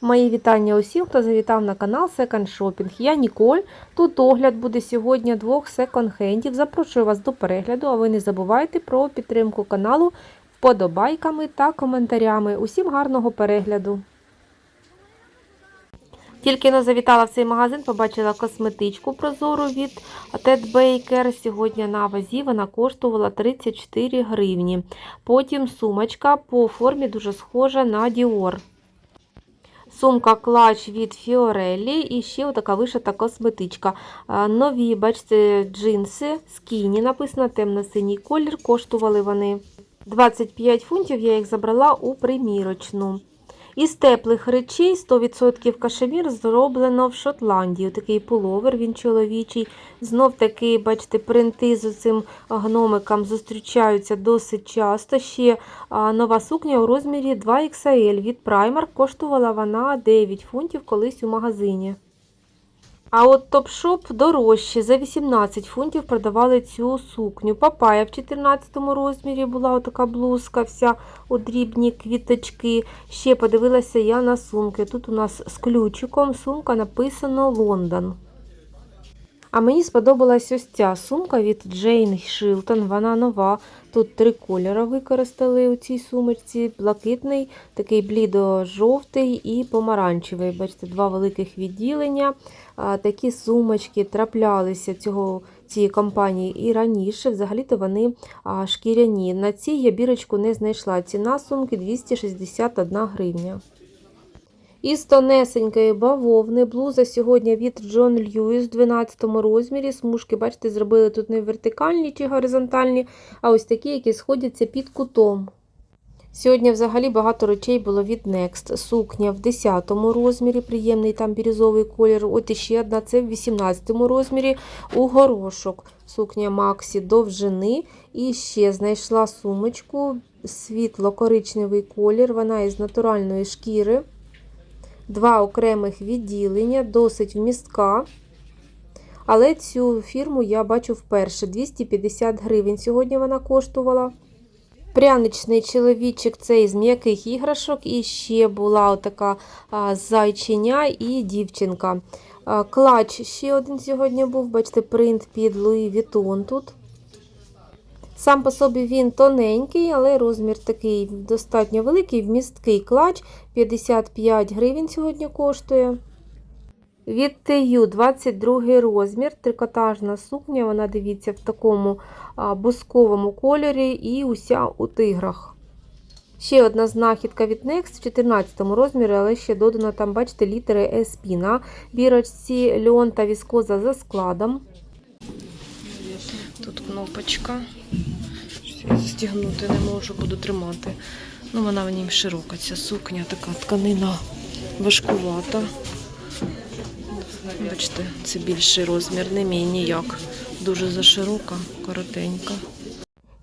Мої вітання усім, хто завітав на канал Second Shopping. Я Ніколь. Тут огляд буде сьогодні двох секонд-хендів. Запрошую вас до перегляду, а ви не забувайте про підтримку каналу вподобайками та коментарями. Усім гарного перегляду! Тільки не завітала в цей магазин, побачила косметичку прозору від Ted Baker. Сьогодні на вазі вона коштувала 34 гривні. Потім сумочка по формі дуже схожа на Dior. Сумка клач від Фіорелі і ще така вишита косметичка. Нові, бачите, джинси, скіні, написано темно-синій колір. Коштували вони 25 фунтів. Я їх забрала у примірочну. Із теплих речей 100% кашемір зроблено в Шотландії. Такий пуловер, він чоловічий. Знов таки, бачите, принти з цим гномиком зустрічаються досить часто. Ще нова сукня у розмірі 2XL від Primark. Коштувала вона 9 фунтів колись у магазині. А от Топшоп дорожче. За 18 фунтів продавали цю сукню. Папая в 14 розмірі була така блузка, вся у дрібні квіточки. Ще подивилася я на сумки. Тут у нас з ключиком сумка написано Лондон. А мені сподобалась ось ця сумка від Джейн Шилтон. Вона нова. Тут три кольори використали у цій сумочці: блакитний, такий блідо-жовтий і помаранчевий. Бачите, два великих відділення. Такі сумочки траплялися цього, цієї компанії і раніше. Взагалі-то вони шкіряні. На цій я бірочку не знайшла. Ціна сумки 261 гривня. Із тонесенької бавовни блуза сьогодні від John Lewis в 12 розмірі. Смужки, бачите, зробили тут не вертикальні чи горизонтальні, а ось такі, які сходяться під кутом. Сьогодні взагалі багато речей було від Next. Сукня в 10 розмірі, приємний там бірюзовий колір. От іще одна, це в 18 розмірі у горошок. Сукня Максі довжини. І ще знайшла сумочку, світло-коричневий колір, вона із натуральної шкіри. Два окремих відділення, досить вмістка. Але цю фірму я бачу вперше. 250 гривень сьогодні вона коштувала. Пряничний чоловічок цей з м'яких іграшок. І ще була така зайчиня і дівчинка. Клач ще один сьогодні був, бачите, принт під Луї Вітон тут. Сам по собі він тоненький, але розмір такий достатньо великий, вмісткий клач 55 гривень сьогодні коштує. Від TU 22 розмір, трикотажна сукня, вона дивіться в такому бусковому кольорі і уся у тиграх. Ще одна знахідка від Next в 14 розмірі, але ще додано там, бачите, літери SP на бірочці льон та віскоза за складом. Тут кнопочка. Я застігнути не можу, буду тримати. Ну, вона в ній широка, ця сукня, така тканина важкувата. Бачите, це більший розмір, не мій ніяк. Дуже заширока, коротенька.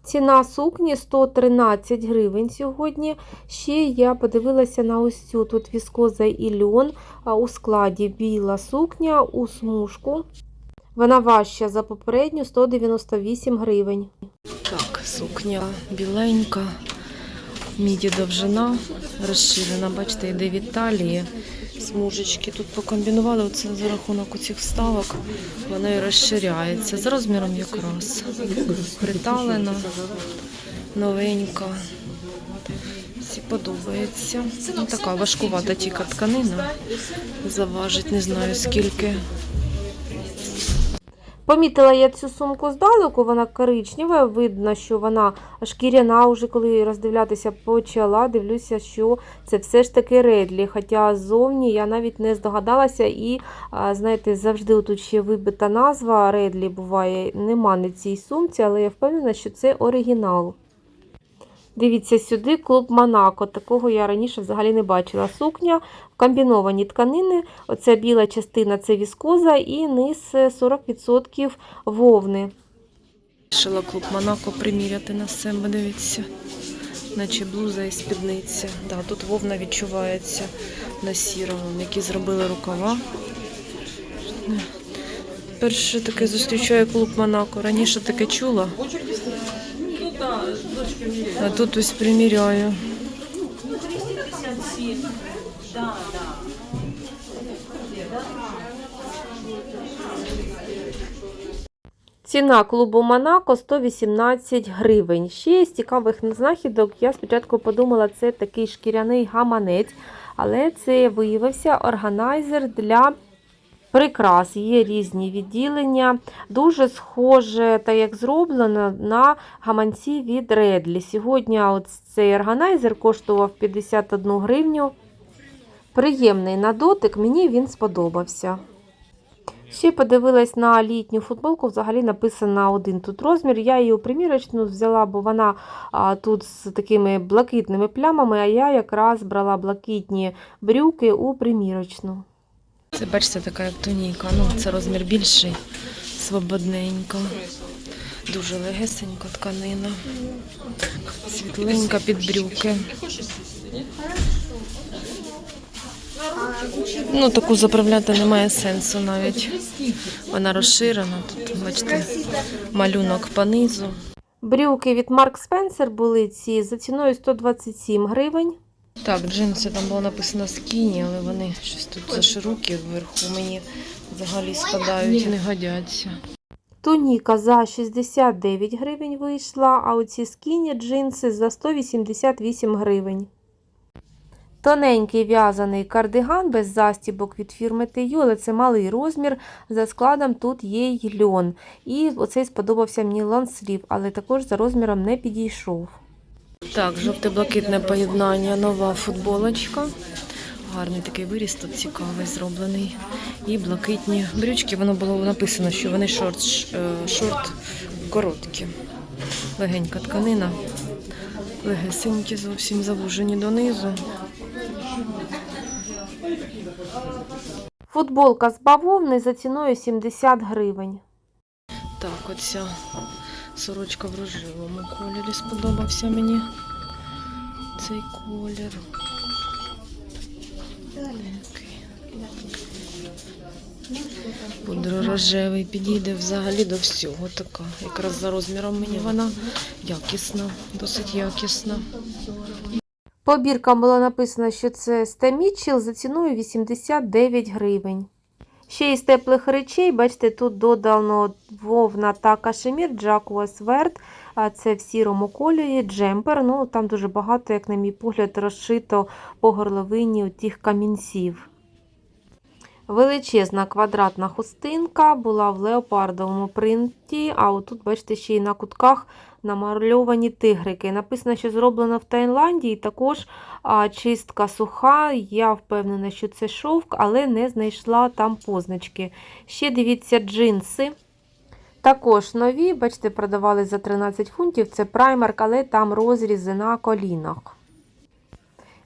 Ціна сукні 113 гривень сьогодні. Ще я подивилася на ось цю тут віскоза і льон, а у складі біла сукня у смужку. Вона важча за попередню 198 гривень. Так, сукня біленька, міді довжина, розширена, бачите, йде від талії. Смужечки тут покомбінували, оце за рахунок цих вставок, воно і розширяється. За розміром якраз. Приталена, новенька. Всі подобається. Ну, така важкувата тільки тканина. Заважить, не знаю скільки. Помітила я цю сумку здалеку, вона коричнева, видно, що вона шкіряна, уже коли роздивлятися почала, дивлюся, що це все ж таки редлі. Хоча ззовні я навіть не здогадалася і, знаєте, завжди тут ще вибита назва редлі буває, нема на цій сумці, але я впевнена, що це оригінал. Дивіться сюди клуб Монако. Такого я раніше взагалі не бачила. Сукня, комбіновані тканини. Оця біла частина це віскоза і низ 40% вовни. Вирішила клуб Монако приміряти на себе, дивіться. Наче блуза і спідниця. Да, тут вовна відчувається на сірому, які зробили рукава. Перше таке зустрічаю клуб Монако. Раніше таке чула. А тут ось приміряю. 357. Да. Ціна клубу Монако 118 гривень. Ще з цікавих знахідок. Я спочатку подумала, це такий шкіряний гаманець, але це виявився органайзер для прикрас. Є різні відділення. Дуже схоже, та як зроблено, на гаманці від Редлі. Сьогодні от цей органайзер коштував 51 гривню. Приємний на дотик, мені він сподобався. Ще подивилась на літню футболку, взагалі написано один тут розмір. Я її у примірочну взяла, бо вона а, тут з такими блакитними плямами, а я якраз брала блакитні брюки у примірочну. Це бачите, така туніка. Ну, це розмір більший, свободненько. Дуже легесенька тканина. Світленька під брюки. Ну, таку заправляти немає сенсу навіть. Вона розширена. Тут, бачите, малюнок по низу. Брюки від Марк Спенсер були ці за ціною 127 гривень. Так, джинси там було написано скіні, але вони щось тут заширокі вверху. Мені взагалі спадають, не годяться. Туніка за 69 гривень вийшла, а оці скіні джинси за 188 гривень. Тоненький в'язаний кардиган без застібок від фірми TU, але це малий розмір. За складом тут є й льон. І оцей сподобався мені лонслів, але також за розміром не підійшов. Так, жовте-блакитне поєднання, нова футболочка. Гарний такий виріс тут цікавий зроблений. І блакитні брючки. Воно було написано, що вони шорт, е, шорт короткі. Легенька тканина. Легесенькі, зовсім завужені донизу. Футболка з бавовни за ціною 70 гривень. Так, оця сорочка в рожевому кольорі сподобався мені. Цей колір. Пудро-рожевий підійде взагалі до всього така. Якраз за розміром мені вона якісна, досить якісна. По біркам було написано, що це Стемічіл за ціною 89 гривень. Ще із теплих речей, бачите, тут додано вовна та кашемір Джакуа Сверд, це в сірому кольорі, джемпер. Ну, там дуже багато, як на мій погляд, розшито по горловині тих камінців. Величезна квадратна хустинка була в леопардовому принті, а отут, бачите, ще й на кутках намальовані тигрики. Написано, що зроблено в Таїланді, також а, чистка суха. Я впевнена, що це шовк, але не знайшла там позначки. Ще дивіться, джинси. Також нові, бачите, продавали за 13 фунтів. Це праймарк, але там розрізи на колінах.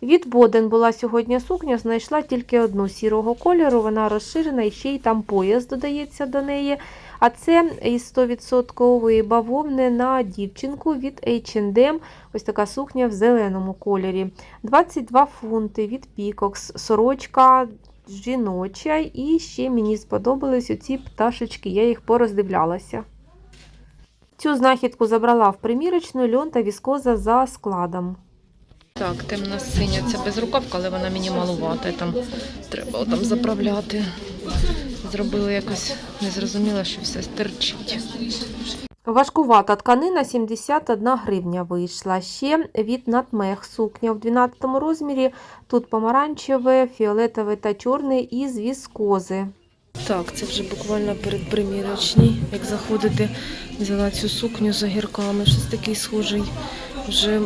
Від Боден була сьогодні сукня, знайшла тільки одну сірого кольору, вона розширена і ще й там пояс додається до неї. А це із 100% бавовни на дівчинку від H&M. Ось така сукня в зеленому кольорі. 22 фунти від Peacox, сорочка жіноча. І ще мені сподобались оці пташечки, я їх пороздивлялася. Цю знахідку забрала в примірочну льон та віскоза за складом. Так, темна синя, це безрукавка, але вона мені малувата. Там треба там заправляти. Зробили якось незрозуміло, що все стерчить. Важкувата тканина 71 гривня вийшла. Ще від натмех сукня в 12 розмірі. Тут помаранчеве, фіолетове та чорне із віскози. Так, це вже буквально перед примірочні. Як заходити, взяла цю сукню з огірками, щось такий схожий. Вже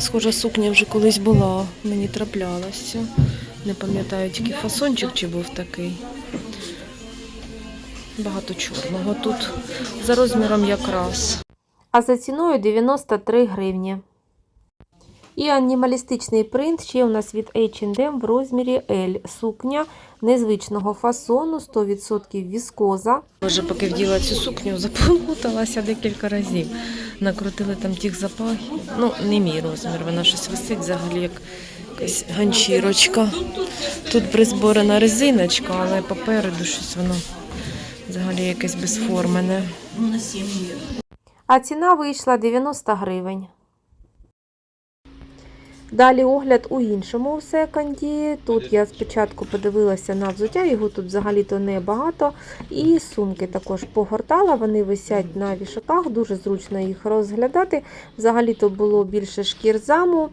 схожа сукня вже колись була, мені траплялася. Не пам'ятаю тільки фасончик, чи був такий. Багато чорного тут. За розміром якраз. А за ціною 93 гривні. І анімалістичний принт ще у нас від H&M в розмірі L. Сукня незвичного фасону, 100% віскоза. Вже поки вділа цю сукню, заплуталася декілька разів. Накрутили там тих запахів. Ну, не мій розмір, вона щось висить взагалі як якась ганчірочка. Тут призборена резиночка, але попереду щось воно взагалі якесь безформене. А ціна вийшла 90 гривень. Далі огляд у іншому секонді. Тут я спочатку подивилася на взуття, його тут взагалі-то небагато. І сумки також погортала, вони висять на вішаках, дуже зручно їх розглядати. Взагалі-то було більше шкір заму.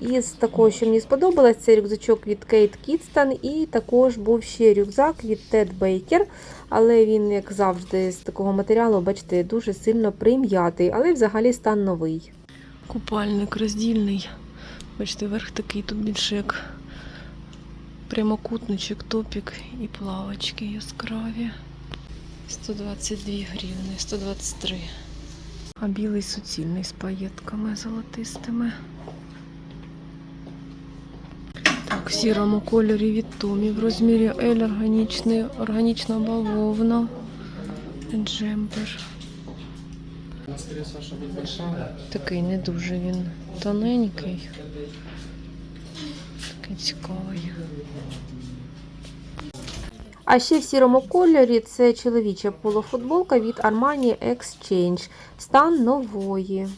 Із такого, що мені сподобалось, це рюкзачок від Кейт Кітстон, і також був ще рюкзак від Ted Baker. Але він, як завжди, з такого матеріалу, бачите, дуже сильно прим'ятий, але взагалі стан новий. Купальник роздільний. Бачите, верх такий, тут більше як прямокутничок, топік і плавочки яскраві. 122 гривни, 123. А білий суцільний з паєтками золотистими. Так, в сірому кольорі від Томі в розмірі L органічний, органічна бавовна. Джемпер. Такий не дуже він тоненький. Такий цікавий. А ще в сірому кольорі це чоловіча полуфутболка від Armani Exchange. Стан нової.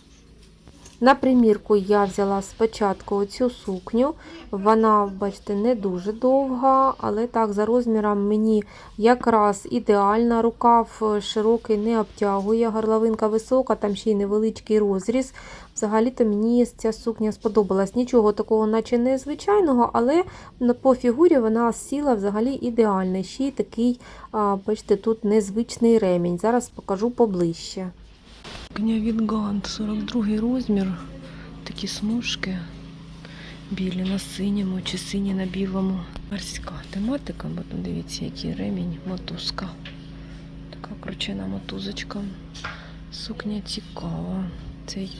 На примірку я взяла спочатку цю сукню. Вона, бачите, не дуже довга, але так, за розміром мені якраз ідеальна. Рукав широкий не обтягує, горловинка висока, там ще й невеличкий розріз. Взагалі-то мені ця сукня сподобалась. Нічого такого, наче незвичайного, але по фігурі вона сіла взагалі ідеально. Ще й такий, бачите, тут незвичний ремінь. Зараз покажу поближче. Сукня від Гант, 42 розмір. Такі смужки. Білі на синьому чи сині на білому. Морська тематика, бо тут дивіться, який ремінь, мотузка. Така кручена мотузочка. Сукня цікава. Цей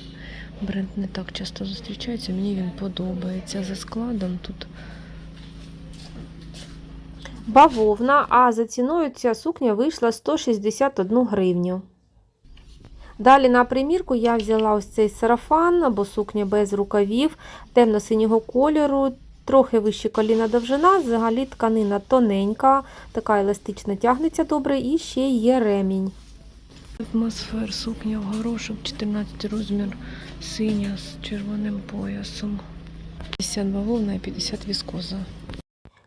бренд не так часто зустрічається. Мені він подобається. За складом тут Бавовна, а за ціною ця сукня вийшла 161 гривню. Далі на примірку я взяла ось цей сарафан або сукня без рукавів темно-синього кольору, трохи вище коліна довжина, взагалі тканина тоненька, така еластична тягнеться добре і ще є ремінь. Атмосфер, сукня в горошок, 14 розмір, синя з червоним поясом. 50 бавовна і 50 віскоза.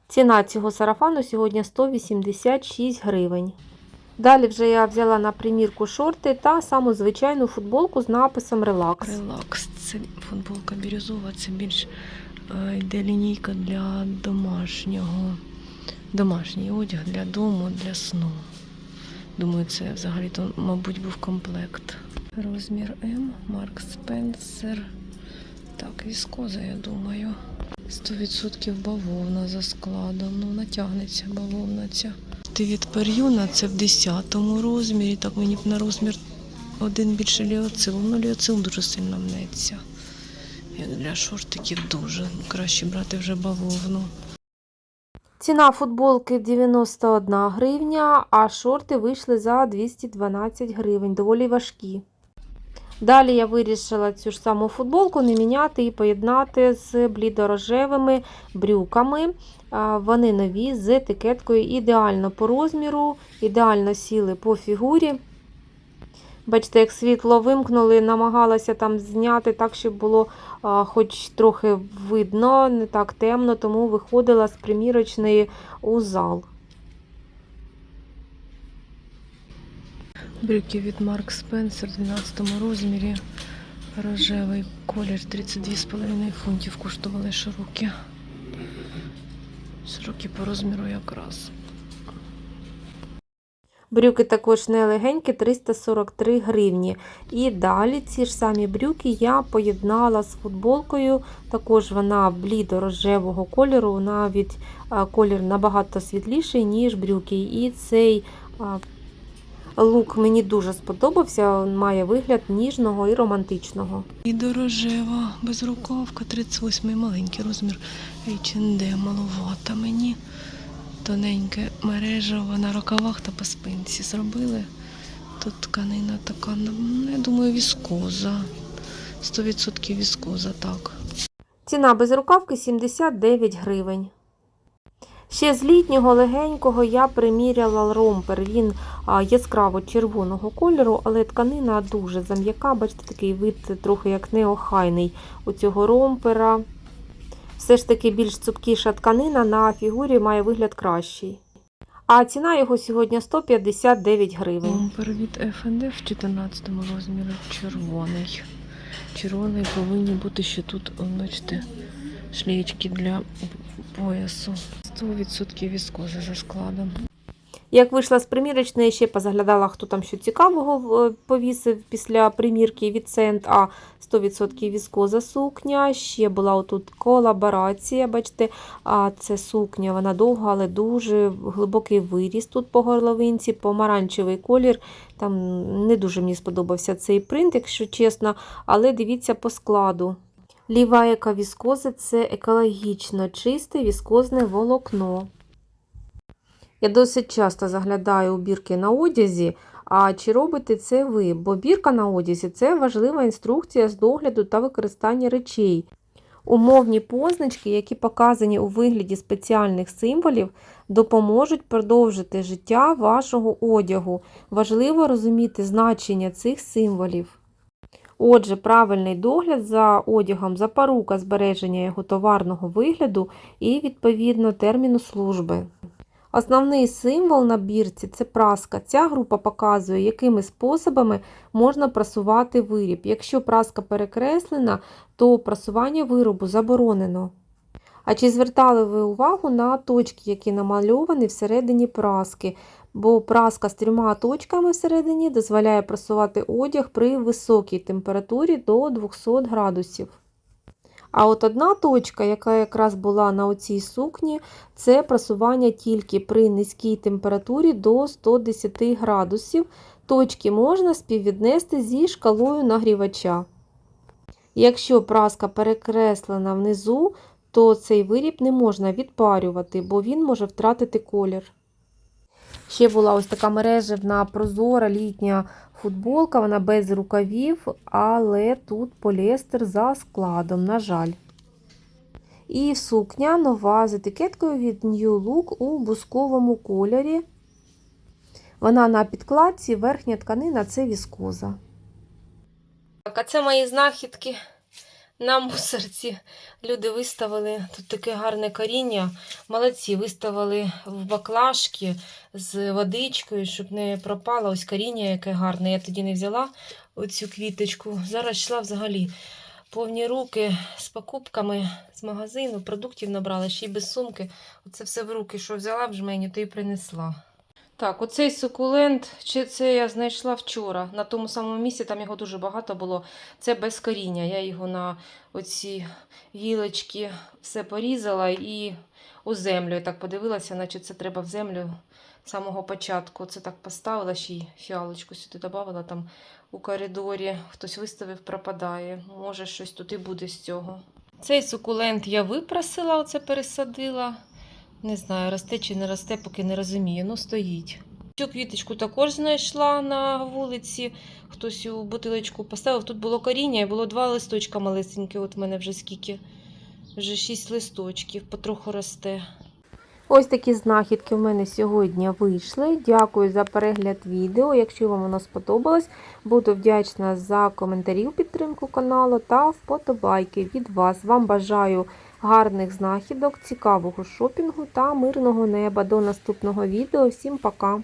Ціна цього сарафану сьогодні 186 гривень. Далі вже я взяла на примірку шорти та саму звичайну футболку з написом Релакс. Релакс. Це футболка бірюзова, це більш е, йде лінійка для домашнього. Домашній одяг для дому, для сну. Думаю, це взагалі-то, мабуть, був комплект. Розмір М, Марк Спенсер. Так, віскоза, я думаю. 100% бавовна за складом. Ну, натягнеться бавовна ця. Ти від Пер'юна це в 10 розмірі. Так мені б на розмір один більше ліоцил. Ну, ліоцил дуже сильно мнеться. Як для шортиків дуже. Краще брати вже бавовну. Ціна футболки 91 гривня, а шорти вийшли за 212 гривень, доволі важкі. Далі я вирішила цю ж саму футболку не міняти і поєднати з блідорожевими брюками. Вони нові з етикеткою ідеально по розміру, ідеально сіли по фігурі. Бачите, як світло вимкнули, намагалася там зняти так, щоб було а, хоч трохи видно, не так темно, тому виходила з примірочної у зал. Брюки від Марк Спенсер в 12 розмірі. Рожевий колір 32,5 фунтів коштували широкі. Широкі по розміру якраз. Брюки також не легенькі, 343 гривні. І далі ці ж самі брюки я поєднала з футболкою. Також вона блідо-рожевого кольору, навіть а, колір набагато світліший, ніж брюки. І цей а, лук мені дуже сподобався. Він має вигляд ніжного і романтичного. І дорожева, безрукавка, 38 маленький розмір H&M, маловата мені. Тоненьке мережево на рукавах та по спинці зробили. Тут тканина така, ну, я думаю, віскоза. 100% віскоза, так. Ціна без рукавки 79 гривень. Ще з літнього легенького я приміряла ромпер. Він яскраво червоного кольору, але тканина дуже зам'яка. Бачите, такий вид трохи як неохайний у цього ромпера. Все ж таки більш цупкіша тканина на фігурі має вигляд кращий. А ціна його сьогодні 159 гривень. Бомпер від F&F в 14 розмірі червоний. Червоний повинні бути ще тут, бачите, шлеєчки для поясу. 100% віскоза за складом. Як вийшла з примірочної, ще позаглядала, хто там що цікавого е, повісив після примірки від Сент А 100% віскоза сукня. Ще була отут колаборація. Бачите, а це сукня, вона довга, але дуже глибокий виріс тут по горловинці, помаранчевий колір. Там не дуже мені сподобався цей принт, якщо чесно, але дивіться по складу. Ліваєка віскоза це екологічно чисте віскозне волокно. Я досить часто заглядаю у бірки на одязі. А чи робите це ви? Бо бірка на одязі це важлива інструкція з догляду та використання речей. Умовні позначки, які показані у вигляді спеціальних символів, допоможуть продовжити життя вашого одягу. Важливо розуміти значення цих символів. Отже, правильний догляд за одягом, запорука збереження його товарного вигляду і, відповідно, терміну служби. Основний символ на бірці це праска. Ця група показує, якими способами можна прасувати виріб. Якщо праска перекреслена, то прасування виробу заборонено. А чи звертали ви увагу на точки, які намальовані всередині праски? Бо праска з трьома точками всередині дозволяє прасувати одяг при високій температурі до 200 градусів. А от одна точка, яка якраз була на оцій сукні, це прасування тільки при низькій температурі до 110 градусів. Точки можна співвіднести зі шкалою нагрівача. Якщо праска перекреслена внизу, то цей виріб не можна відпарювати, бо він може втратити колір. Ще була ось така мережевна прозора літня футболка, вона без рукавів, але тут поліестер за складом, на жаль. І сукня нова з етикеткою від New Look у бусковому кольорі. Вона на підкладці, верхня тканина це віскоза. Так, а це мої знахідки на мусорці. Люди виставили тут таке гарне коріння. Молодці, виставили в баклажки з водичкою, щоб не пропало. Ось коріння, яке гарне. Я тоді не взяла оцю квіточку. Зараз йшла взагалі повні руки з покупками з магазину, продуктів набрала, ще й без сумки. Оце все в руки, що взяла в жмені, то й принесла. Так, оцей сукулент, чи це я знайшла вчора. На тому самому місці, там його дуже багато було. Це без коріння. Я його на оці гілочки все порізала і у землю. Я так подивилася, наче це треба в землю з самого початку. Це так поставила, ще й фіалочку сюди додавала там у коридорі. Хтось виставив, пропадає. Може, щось тут і буде з цього. Цей сукулент я випросила, оце пересадила. Не знаю, росте чи не росте, поки не розумію. Ну, стоїть. Цю квіточку також знайшла на вулиці. Хтось у бутилочку поставив. Тут було коріння і було два листочка малесенькі. От в мене вже скільки. Вже шість листочків, потроху росте. Ось такі знахідки в мене сьогодні вийшли. Дякую за перегляд відео. Якщо вам воно сподобалось, буду вдячна за коментарі підтримку каналу та вподобайки від вас. Вам бажаю гарних знахідок, цікавого шопінгу та мирного неба. До наступного відео. Всім пока!